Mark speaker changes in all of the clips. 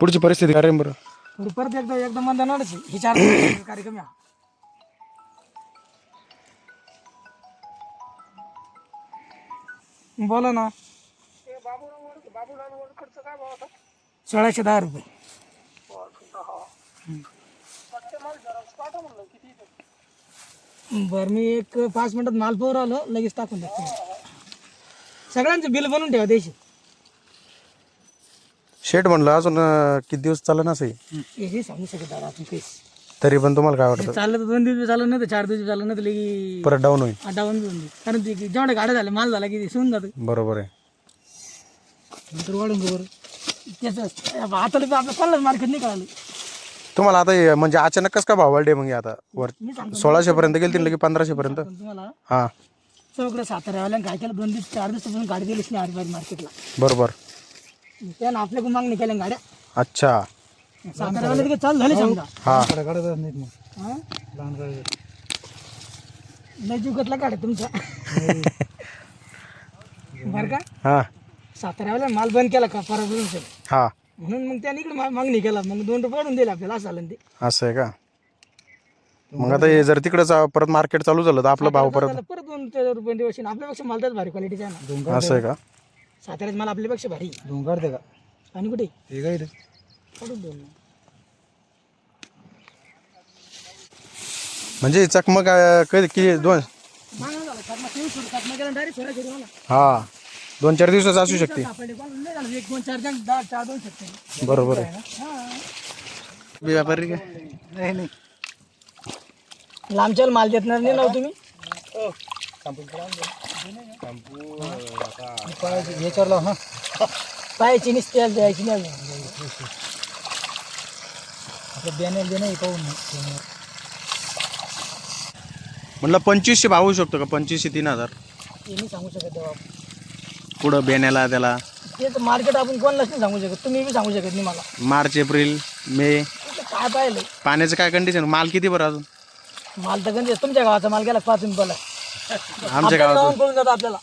Speaker 1: पुढची परिस्थिती काय रे बरं
Speaker 2: थोडी परत एकदा एकदा मतदानावरच आहे. हे चार कार्यक्रम आहे हा. बोला ना सोळाशे दहा रुपये बर मी एक पाच मिनिटात माल पोर आलो लगेच टाकून देतो. सगळ्यांचं बिल बनवून ठेवा द्यायचे
Speaker 1: शेट म्हणलं अजून अं, किती दिवस चाललं नसेल?
Speaker 2: हे सांगू शकत दादा आपण केस
Speaker 1: तरी पण तुम्हाला काय वाटतं?
Speaker 2: चाललं तर दोन दिवस चाललं नाही तर चार दिवस चाललं नाही तर लगी
Speaker 1: परत डाऊन होईल.
Speaker 2: डाऊन जाईल. कारण ते जेवढ्या गाड्या झाल्या माल झाला की शिवून जातं.
Speaker 1: बरोबर आहे.
Speaker 2: नंतर वाढून बरोबर त्याचं आता आपलं मार्केट नाही कळालं.
Speaker 1: तुम्हाला आता हे म्हणजे अचानक कसं काय भाव वाढले मग हे आता? वर
Speaker 2: मी सांगतो
Speaker 1: सोळाशे पर्यंत गेली लगे पंधराशे पर्यंत?
Speaker 2: पण तुम्हाला.
Speaker 1: हा.
Speaker 2: चौकडे साताऱ्यावाल्यानं काय केलं दोन दिवस चार दिवसापासून गाडी दिलीच नाही आरबारी मार्केटला.
Speaker 1: बरोबर.
Speaker 2: त्यानं आपल्याकडून मागणी केल्या गाड्या.
Speaker 1: अच्छा.
Speaker 2: साताऱ्यावाले तिकडे चालू झाले समजा.
Speaker 1: हा.
Speaker 2: हा? लय जुगतला गाड्या तुमच्या. बरं का?
Speaker 1: हा.
Speaker 2: साताऱ्यावाल्या माल बंद केला का? परत
Speaker 1: हा.
Speaker 2: म्हणून मग त्याने इकडे मा- मागणी केला. मग दोन रुपये वाढून दिले आपल्याला. असं झालं ना ते.
Speaker 1: असं आहे का? मग आता हे जर तिकडं परत मार्केट चालू झालं तर आपला भाव परत
Speaker 2: त्याला परत दोन चार रुपये दिवस आपल्यापेक्षा माल त्याच भारी क्वालिटीचा आहे ना.
Speaker 1: असं आहे का?
Speaker 2: साताऱ्यात माल आपल्यापेक्षा भारी.
Speaker 3: दोन काढते का
Speaker 2: आणि कुठे?
Speaker 3: हे काय
Speaker 2: दोन
Speaker 1: म्हणजे चकमक अं, कधी किती दोन
Speaker 2: झालं, direct.
Speaker 1: हा. दोन चार दिवसाच असू शकते.
Speaker 2: सापडले, पाहून नाही झालं, एक दोन चार जण दहा चार दोन शकते.
Speaker 1: बरोबर आहे.
Speaker 2: हा.
Speaker 1: व्यापारी काय
Speaker 3: नाही नाही.
Speaker 2: लांबच्याला माल देत नाही ना हो तुम्ही?
Speaker 3: हा.
Speaker 2: पायाची निसते द्यायची नाही
Speaker 3: आपलं बॅनर देणं पाहून
Speaker 1: म्हटलं पंचवीसशे भाव होऊ शकतो का? पंचवीसशे तीन हजार.
Speaker 2: ते नाही सांगू शकत तेव्हा
Speaker 1: पुढं बेण्याला त्याला
Speaker 2: तेच मार्केट आपण कोणालाच नाही सांगू शकत. तुम्ही बी सांगू शकत नाही मला.
Speaker 1: March April May.
Speaker 2: काय पाहिलं
Speaker 1: पाण्याचं काय कंडिशन माल किती बरं अजून?
Speaker 2: माल तर गंज तुमच्या गावाचा माल गेला पाच रुपयाला
Speaker 1: आमच्या गावात
Speaker 2: जातं आपल्याला.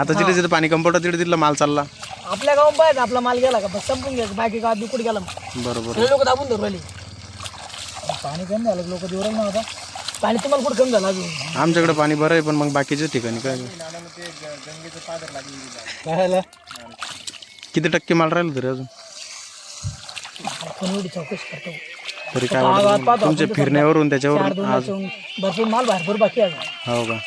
Speaker 1: आता जिथे जिथे पाणी कंपवतं तिथे तिथला माल चालला.
Speaker 2: आपल्या गावात पाहिजे आपला माल गेला का? बस संपून घ्यायचं. बाकी गावात बी कुठे गेला
Speaker 1: बरोबर.
Speaker 2: लोक दाबून धरू राहिले.
Speaker 3: पाणी कमी झालं लोक देऊ ना आता
Speaker 2: पाणी तुम्हाला कुठं कमी झालं अजून?
Speaker 1: आमच्याकडे पाणी बरं आहे पण मग बाकीच्या ठिकाणी काय? किती टक्के माल राहिलं तरी अजून?
Speaker 2: कोणी एवढी चौकशी करतो.
Speaker 1: तरी काय
Speaker 2: गावात
Speaker 1: वाटतं
Speaker 2: पाहतो
Speaker 1: तुमच्या फिरण्यावरून
Speaker 2: चार
Speaker 1: त्याच्यावर
Speaker 2: दोन वाजून भरपूर माल भरपूर बाकी आहे
Speaker 1: हो का?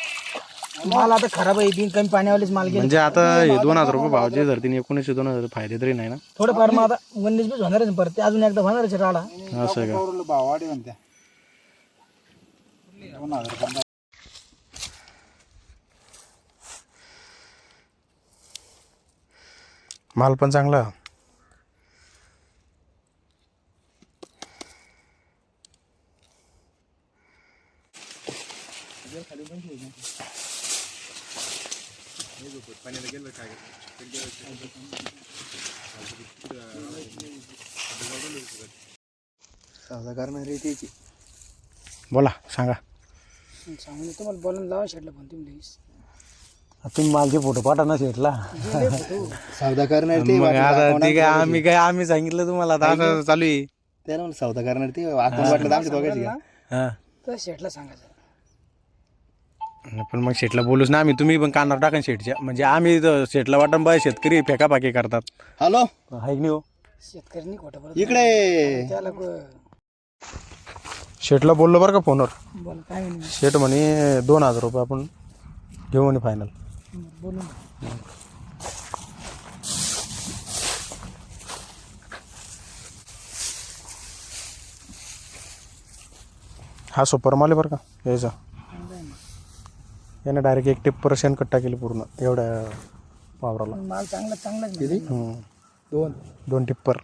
Speaker 2: माल आता खराब आहे तीन कमी पाण्यावालेच माल गेले.
Speaker 1: म्हणजे आता हे दोन हजार रुपये भाव जे धरतीने एकोणीसशे दोन हजार फायदे तरी नाही ना?
Speaker 2: थोडंफार मग आता उन्नीस बीस होणारच परत ते अजून एकदा होणारच आहे राडा.
Speaker 1: असं आहे का?
Speaker 3: भाव वाढी म्हणत्या
Speaker 1: माल पण चांगला.
Speaker 3: सौदा करणारी त्याची
Speaker 1: बोला सांगा.
Speaker 2: सांगून तुम्हाला बोलून लावा शेटला पण तुम्ही लगेच.
Speaker 1: तुम्ही मालचे फोटो पाठा ना शेटला.
Speaker 3: सौदा करणार ते
Speaker 1: मग आता ते काय आम्ही काय आम्ही सांगितलं तुम्हाला आता असं चालू आहे.
Speaker 3: त्याला म्हणलं सौदा करणार ते आपण वाटलं तर आमच्या दोघांची का
Speaker 1: हा.
Speaker 2: तर शेटला सांगायचं.
Speaker 1: पण मग शेटला बोलूच ना आम्ही तुम्ही पण कानावर टाका शेटच्या. म्हणजे आम्ही तर शेटला वाटण बाय शेतकरी फेकापाकी करतात.
Speaker 3: हॅलो?
Speaker 1: हाय नाही हो?
Speaker 2: शेतकऱ्यांनी खोटं परत
Speaker 3: इकडे.
Speaker 2: त्याला क-
Speaker 1: शेटला बोललो बरं का फोनवर?
Speaker 2: बोला काय म्हणे
Speaker 1: शेट म्हणे दोन हजार रुपये आपण घेऊ म्हणे फायनल हा सुपर माल आहे बरं का? यायचा यानं डायरेक्ट एक टिप्पर शेणकट टाकेल पूर्ण एवढ्या वावराला.
Speaker 2: माल चांगला चांगलाच मिळाला.
Speaker 1: हम्म.
Speaker 3: दोन.
Speaker 1: दोन टिप्पर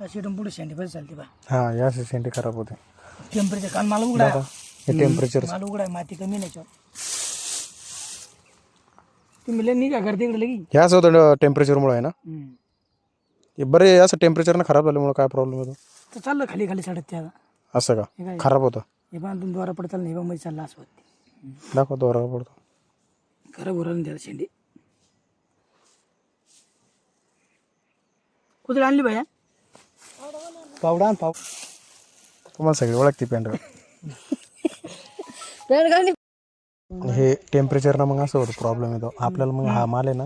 Speaker 2: अशी इथून पुढे शेंडी पाहिजे चालते बा.
Speaker 1: हा या शेंडी खराब होते.
Speaker 2: टेम्परेचर काल माल उघडा. आहे.
Speaker 1: हे टेम्परेचर
Speaker 2: माल उघडा माती कमी नाही याच्यावर. तुम्ही लय निघा करते इकडे लगी.
Speaker 1: ह्याच होतं टेम्परेचरमुळे आहे ना? हे बरे असं टेम्परेचरनं खराब झाल्यामुळे काय प्रॉब्लेम होतो?
Speaker 2: तर चाललं खाली खाली चढत ते आता.
Speaker 1: असं का?
Speaker 2: हे काय?
Speaker 1: खराब होतं.
Speaker 2: हे पण तुम्ही द्वारा पडत चाललं हे पण मध्ये चालला असं होते.
Speaker 1: दाखवा दोरा पडतो
Speaker 2: खरं बोलायला त्याला शेंडी. कुठे आणली भैया
Speaker 3: पावडा आण पाव.
Speaker 1: तुम्हाला सगळी ओळखते
Speaker 4: घाली
Speaker 1: हे टेम्परेचरनं मग असं होतं प्रॉब्लेम येतो. आपल्याला मग हा माल आहे ना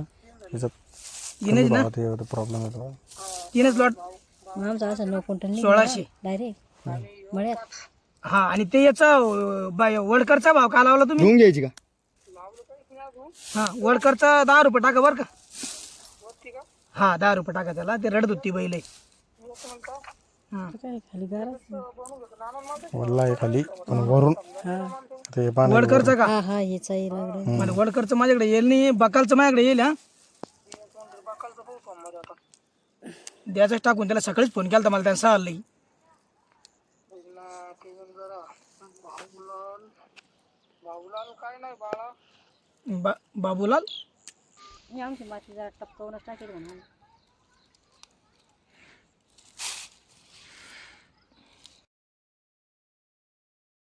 Speaker 1: प्रॉब्लेम येतो.
Speaker 2: तीनच लॉट
Speaker 4: आमचा असं नऊ क्विंटल
Speaker 2: सोळाशे.
Speaker 4: डायरेक्ट मळ्यात.
Speaker 2: हा आणि ते याचा अं, बाय- वडकरचा भाव का लावला तुम्ही?
Speaker 3: घेऊन घ्यायची का?
Speaker 2: हा वडकरचा दहा रुपये टाका बरं का. हा दहा रुपये टाका त्याला. ते रडत होती बैल हा
Speaker 4: काय खाली गारा
Speaker 1: वल्ला आहे खाली पण वरून.
Speaker 4: हा.
Speaker 1: ते पाणी
Speaker 2: वडकरचा का?
Speaker 4: हा हा याचा येईल लागलं.
Speaker 2: वडकरचं माझ्याकडे येईल नाही बकालचं माझ्याकडे येईल हा? द्यायचं टाकून त्याला सकाळीच फोन केला मला त्यानं सहाला लई. बा- बाबूलाल?
Speaker 4: मी आमची माती जरा टपकावूनच टाकेल म्हणून.